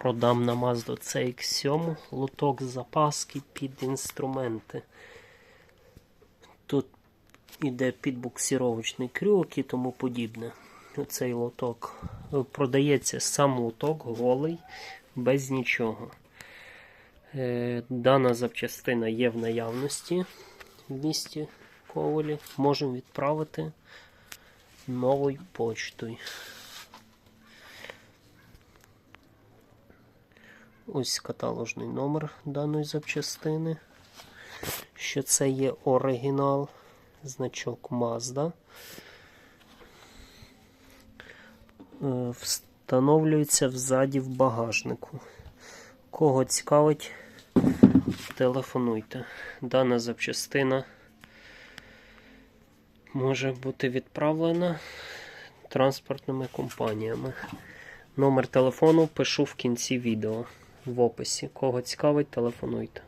Продам на Mazda CX7 лоток запаски під інструменти. Тут іде підбуксіровочний крюк і тому подібне. Оцей лоток продається сам лоток голий, без нічого. Е, Дана запчастина є в наявності в місті Ковелі. Можемо відправити новою почтою. Ось каталожний номер даної запчастини. Що це є оригінал, значок Mazda. Е, Встановлюється взаді в багажнику. Кого цікавить, телефонуйте. Дана запчастина може бути відправлена транспортними компаніями. Номер телефону пишу в кінці відео в описі. Кого цікавить, телефонуйте.